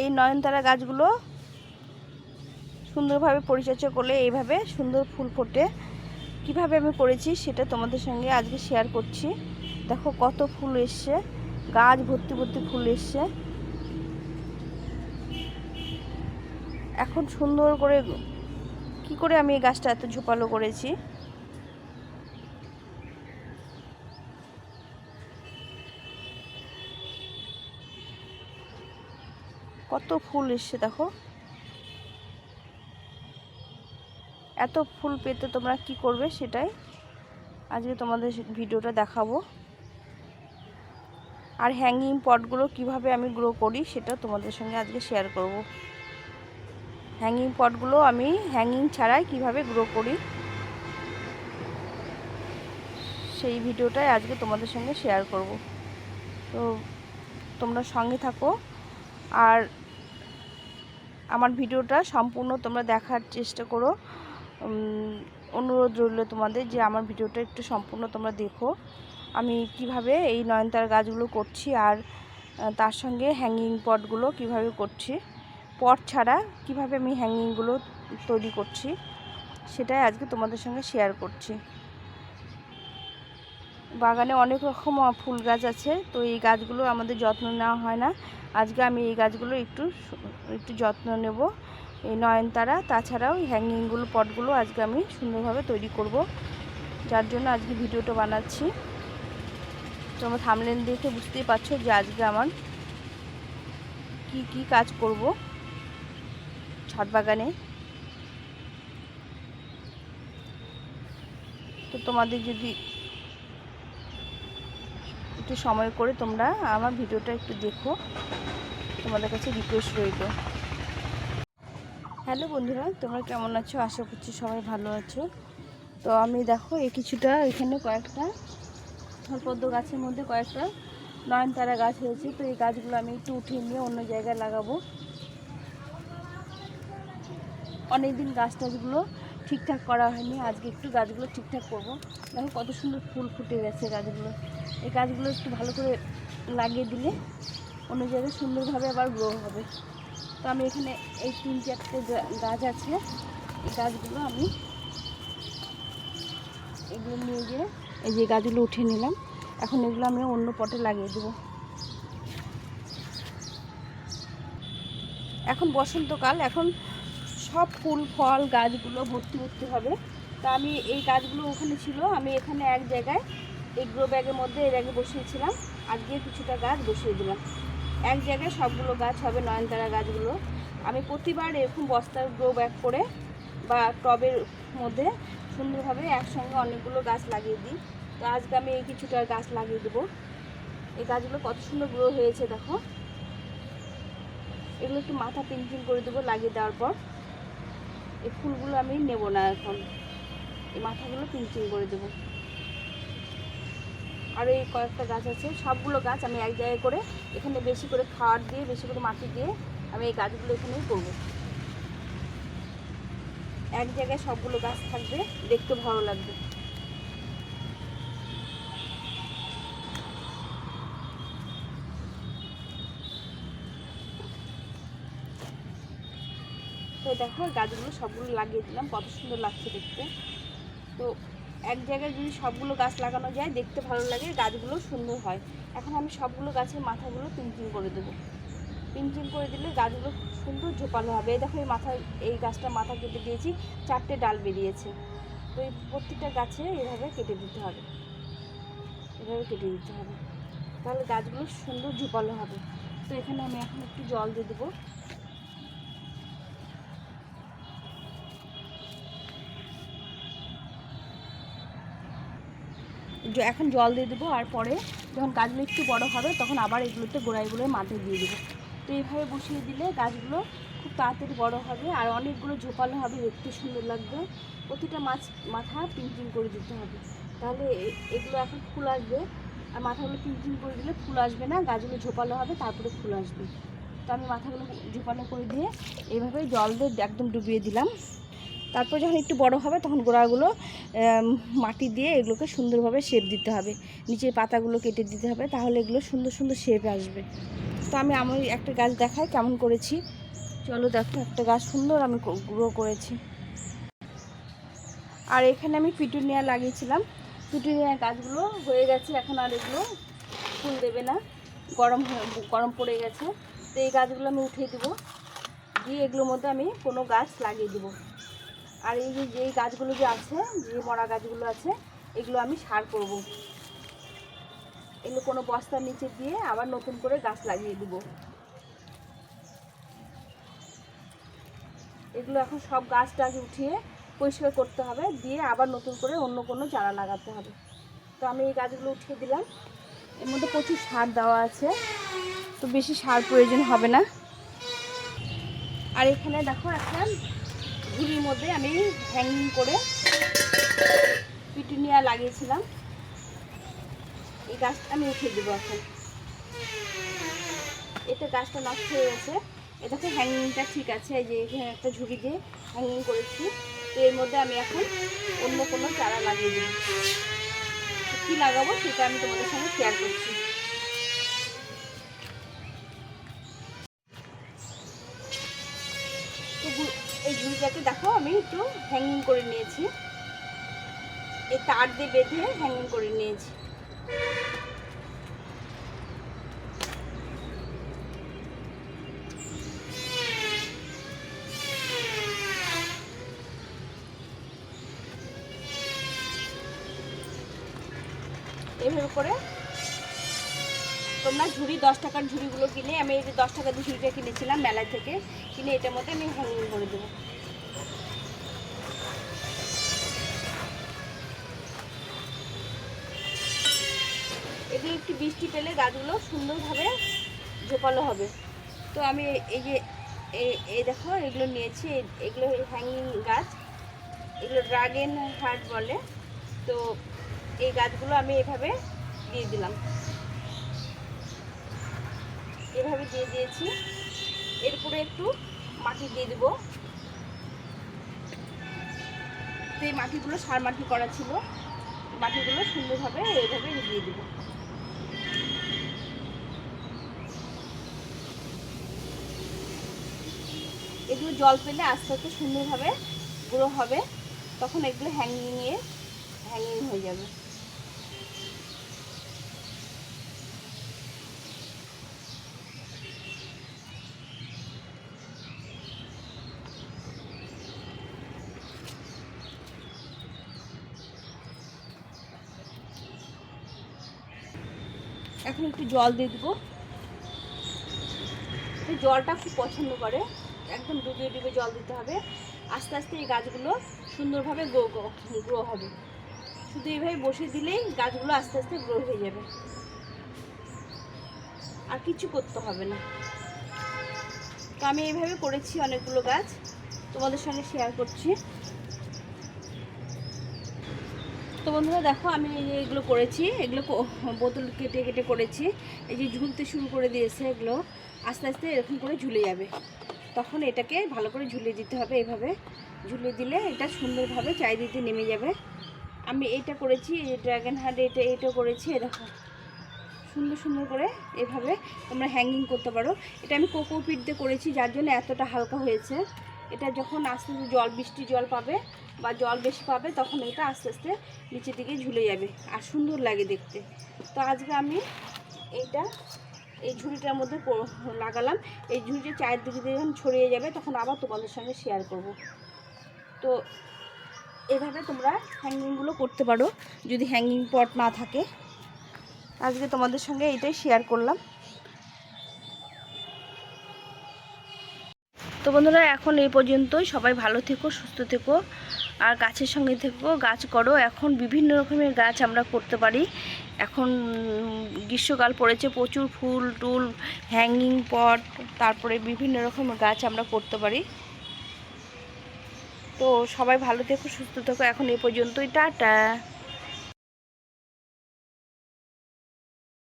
এই নয়নতারা গাছগুলো সুন্দরভাবে পরিচর্যা করলে এইভাবে সুন্দর ফুল ফোটে। কীভাবে আমি করেছি সেটা তোমাদের সঙ্গে আজকে শেয়ার করছি। দেখো কত ফুল এসছে, গাছ ভর্তি ভর্তি ফুল এসছে। এখন সুন্দর করে কি করে আমি এই গাছটা এত ঝোপালো করেছি? কত ফুল এসছে দেখো। এত ফুল পেতে তোমরা কি করবে সেটাই আজকে তোমাদের ভিডিওটা দেখাবো। আর হ্যাঙ্গিং পটগুলো কীভাবে আমি গ্রো করি সেটা তোমাদের সঙ্গে আজকে শেয়ার করব। হ্যাঙ্গিং পটগুলো আমি হ্যাঙ্গিং ছাড়াই কীভাবে গ্রো করি সেই ভিডিওটাই আজকে তোমাদের সঙ্গে শেয়ার করব। তো তোমরা সঙ্গে থাকো। আর আমার ভিডিওটা সম্পূর্ণ তোমরা দেখার চেষ্টা করো। অনুরোধ রইল তোমাদের যে আমার ভিডিওটা একটু সম্পূর্ণ তোমরা দেখো। আমি কীভাবে এই নয়নতারা গাছগুলো করছি আর তার সঙ্গে হ্যাঙ্গিং পটগুলো কীভাবে করছি। পট ছাড়া কীভাবে আমি হ্যাঙ্গিংগুলো তৈরি করছি, সেটাই আজকে তোমাদের সঙ্গে শেয়ার করছি। বাগানে অনেক রকম ফুল গাছ আছে, তো এই গাছগুলো আমাদের যত্ন নেওয়া হয় না। আজকে আমি এই গাছগুলো একটু একটু যত্ন নেব। এই নয়নতারা, তাছাড়াও হ্যাঙ্গিংগুলো পটগুলো আজকে আমি সুন্দরভাবে তৈরি করব। যার জন্য আজকে ভিডিওটা বানাচ্ছি। তোমরা থামলেন দেখে বুঝতেই পারছ যে আজকে আমার কি কি কাজ করব ছাদ বাগানে। তো তোমাদের যদি একটু সময় করে তোমরা আমার ভিডিওটা একটু দেখো। তোমাদের কাছে রিকোয়েস্ট রইল। হ্যালো বন্ধুরা, তোমরা কেমন আছো? আশা করছি সবাই ভালো আছো। তো আমি দেখো, এই কিছুটা এখানে কয়েকটা পদ্ম গাছের মধ্যে কয়েকটা নয়নতারা গাছ হয়েছে। তো এই গাছগুলো আমি একটু উঠিয়ে নিয়ে অন্য জায়গায় লাগাবো। অনেকদিন গাছ টাছগুলো ঠিকঠাক করা হয়নি। আজকে একটু গাছগুলো ঠিকঠাক করব। দেখো কত সুন্দর ফুল ফুটে গেছে গাছগুলো। এই গাছগুলো একটু ভালো করে লাগিয়ে দিলে অন্য জায়গায় সুন্দরভাবে আবার গ্রো হবে। তো আমি এখানে এই তিন চারটে গাছ আছে। এই গাছগুলো আমি এগুলো নিয়ে গিয়ে এই যে গাছগুলো উঠিয়ে নিলাম। এখন এগুলো আমি অন্য পটে লাগিয়ে দেবো। এখন বসন্তকাল। এখন সব ফুল, ফল গাছগুলো ভর্তি ভর্তি হবে। তা আমি এই গাছগুলো ওখানে ছিল, আমি এখানে এক জায়গায় এই গ্রো ব্যাগের মধ্যে এর আগে বসিয়েছিলাম। আজকে কিছুটা গাছ বসিয়ে দিলাম। এক জায়গায় সবগুলো গাছ হবে, নয়নতারা গাছগুলো। আমি প্রতিবার এরকম বস্তার গ্রো ব্যাগ করে বা টবের মধ্যে সুন্দরভাবে একসঙ্গে অনেকগুলো গাছ লাগিয়ে দিই। তো আজকে আমি এই কিছুটা গাছ লাগিয়ে দেবো। এই গাছগুলো কত সুন্দর গ্রো হয়েছে, দেখো। এগুলো একটু মাথা পিনপিন করে দেবো লাগিয়ে দেওয়ার পর। এই ফুলগুলো আমি নেব না এখন। এই মাথাগুলো পিঞ্চিং করে দেবো। আর এই কয়েকটা গাছ আছে, সবগুলো গাছ আমি এক জায়গায় করে এখানে বেশি করে খাওয়ার দিয়ে, বেশি করে মাটি দিয়ে আমি এই গাছগুলো এখানেই করব। এক জায়গায় সবগুলো গাছ থাকবে, দেখতে ভালো লাগবে। দেখো গাছগুলো সবগুলো লাগিয়ে দিলাম। কত সুন্দর লাগছে দেখতে। তো এক জায়গায় যদি সবগুলো গাছ লাগানো যায়, দেখতে ভালো লাগে, গাছগুলো সুন্দর হয়। এখন আমি সবগুলো গাছের মাথাগুলো পিঞ্চিং করে দেবো। পিঞ্চিং করে দিলে গাছগুলো সুন্দর ঝোপালো হবে। এই দেখো, এই মাথা এই গাছটা মাথা কেটে দিয়েছি, চারটে ডাল বেরিয়েছে। তো এই প্রত্যেকটা গাছে এভাবে কেটে দিতে হবে। এভাবে কেটে দিতে হবে। তাহলে গাছগুলো সুন্দর ঝোপালো হবে। তো এখানে আমি এখন একটু জল দিয়ে দেবো। এখন জল দিয়ে দেবো আর পরে যখন গাছগুলো একটু বড় হবে তখন আবার এগুলোতে গোড়ায় মাটি দিয়ে দেবো। তো এইভাবে বসিয়ে দিলে গাছগুলো খুব তাড়াতাড়ি বড় হবে আর অনেকগুলো ঝোপালো হবে, দেখতে সুন্দর লাগবে। প্রতিটা মাছ, মাথা পিঞ্চিং করে দিতে হবে। তাহলে এগুলো এখন ফুল আসবে। আর মাথাগুলো পিঞ্চিং করে দিলে ফুল আসবে না, গাছগুলো ঝোপালো হবে, তারপরে ফুল আসবে। তো আমি মাথাগুলো ঝোপালো করে দিয়ে এইভাবে জল দিয়ে একদম ডুবিয়ে দিলাম। তারপর যখন একটু বড় হবে, তখন গোড়াগুলো মাটি দিয়ে এগুলোকে সুন্দরভাবে শেপ দিতে হবে। নিচের পাতাগুলো কেটে দিতে হবে, তাহলে এগুলো সুন্দর সুন্দর শেপ আসবে। তো আমি আমি একটা গাছ দেখাই, কেমন করেছি। চলো দেখো, একটা গাছ সুন্দর আমি গ্রো করেছি। আর এখানে আমি পিটুনিয়া লাগিয়েছিলাম। পিটুনিয়া গাছগুলো হয়ে গেছে, এখন আর এগুলো ফুল দেবে না। গরম গরম পড়ে গেছে। তো এই গাছগুলো আমি উঠিয়ে দেবো। দিয়ে এগুলোর মধ্যে আমি কোনো গাছ লাগিয়ে দেবো। আর এই যে যেই গাছগুলো যে আছে, যে মরা গাছগুলো আছে, এগুলো আমি সার করব। এগুলো কোনো বস্তার নিচে দিয়ে আবার নতুন করে গাছ লাগিয়ে দেবো। এগুলো এখন সব গাছ টাছ উঠিয়ে পরিষ্কার করতে হবে, দিয়ে আবার নতুন করে অন্য কোনো চারা লাগাতে হবে। তো আমি এই গাছগুলো উঠিয়ে দিলাম। এর মধ্যে প্রচুর সার দেওয়া আছে, তো বেশি সার প্রয়োজন হবে না। আর এখানে দেখো একটা ঝুড়ির মধ্যে আমি হ্যাঙ্গিং করে পিটুনিয়া লাগিয়েছিলাম। এই গাছটা আমি উঠিয়ে দেবো এখন। এটা গাছটা নষ্ট হয়ে গেছে। এটাকে হ্যাঙ্গিংটা ঠিক আছে যে এখানে একটা ঝুড়ি দিয়ে হ্যাঙ্গিং করেছি। তো এর মধ্যে আমি এখন অন্য কোনো চারা লাগিয়ে দিই কী লাগাবো সেটা আমি তোমাদের সঙ্গে শেয়ার করছি। দেখো, আমি একটু হ্যাঙ্গিং করে নিয়েছি। এই তার দিয়ে বেঁধে হ্যাঙ্গিং করে নিয়েছি। এভাবে করে তোমরা ঝুড়ি, দশ টাকার ঝুড়িগুলো কিনে, আমি এই যে দশ টাকা দিয়ে ঝুড়িটা কিনেছিলাম মেলা থেকে, কিনে এটার মধ্যে আমি হ্যাঙ্গিং করে দেবো। এগুলো একটু বৃষ্টি পেলে গাছগুলো সুন্দরভাবে ঝোপালো হবে। তো আমি এই যে, এই- দেখো, এগুলো নিয়েছি। এগুলো হ্যাঙ্গিং গাছ। এগুলো ড্রাগন হার্ট বলে। তো এই গাছগুলো আমি এভাবে দিয়ে দিলাম। এভাবে দিয়ে দিয়েছি। এরপরে একটু মাটি দিয়ে দেবো। তো এই মাটিগুলো সার মাটি করা ছিল। মাটিগুলো সুন্দরভাবে এইভাবে দিয়ে দেবো। এগুলো জল পেলে আস্তে আস্তে সুন্দরভাবে গুঁড়ো হবে। তখন এগুলো হ্যাঙ্গিংয়ে হ্যাঙ্গিং হয়ে যাবে। এখন একটু জল দিয়ে দেবো। জলটা খুব পছন্দ করে। একদম ডুবিয়ে ডুবে জল দিতে হবে। আস্তে আস্তে এই গাছগুলো সুন্দরভাবে গ্রো গ্রো হবে। শুধু এইভাবে বসে দিলেই গাছগুলো আস্তে আস্তে গ্রো হয়ে যাবে। আর কিছু করতে হবে না। তো আমি এইভাবে করেছি অনেকগুলো গাছ। তোমাদের সঙ্গে শেয়ার করছি। তো বন্ধুরা দেখো, আমি এই যে এগুলো করেছি। এগুলো বোতল কেটে কেটে করেছি। এই যে ঝুলতে শুরু করে দিয়েছে এগুলো। আস্তে আস্তে এরকম করে ঝুলে যাবে। তখন এটাকে ভালো করে ঝুলিয়ে দিতে হবে এভাবে। ঝুলিয়ে দিলে এটা সুন্দরভাবে চারিদিকে নেমে যাবে। আমি এটা করেছি ড্রাগন হার্ট এটা এটা করেছি দেখো। সুন্দর সুন্দর করে এভাবে তোমরা হ্যাঙ্গিং করতে পারো। এটা আমি কোকোপিট দিয়ে করেছি, যার জন্য এতটা হালকা হয়েছে। এটা যখন আস্তে আস্তে জল, বৃষ্টি জল পাবে বা জল বেশি পাবে, তখন এটা আস্তে আস্তে নিচের দিকে ঝুলে যাবে। আর সুন্দর লাগে দেখতে। তো আজকে আমি এইটা এই ঝুড়িটার মধ্যে লাগালাম। এই ঝুড়িটা চায়ের দিকে যখন ছড়িয়ে যাবে, তখন আবার তোমাদের সঙ্গে শেয়ার করব। তো এভাবে তোমরা হ্যাঙ্গিংগুলো করতে পারো, যদি হ্যাঙ্গিং পট না থাকে। আজকে তোমাদের সঙ্গে এইটাই শেয়ার করলাম। তো বন্ধুরা, এখন এই পর্যন্তই। সবাই ভালো থেকো, সুস্থ থেকো। আর গাছের সঙ্গে থেকো গাছ করো। এখন বিভিন্ন রকমের গাছ আমরা করতে পারি। এখন গ্রীষ্মকাল পড়েছে, প্রচুর ফুল, টুল হ্যাঙ্গিং পট তারপরে বিভিন্ন রকমের গাছ আমরা করতে পারি। তো সবাই ভালো থেকো, সুস্থ থেকো। এখন এ পর্যন্তই, টাটা।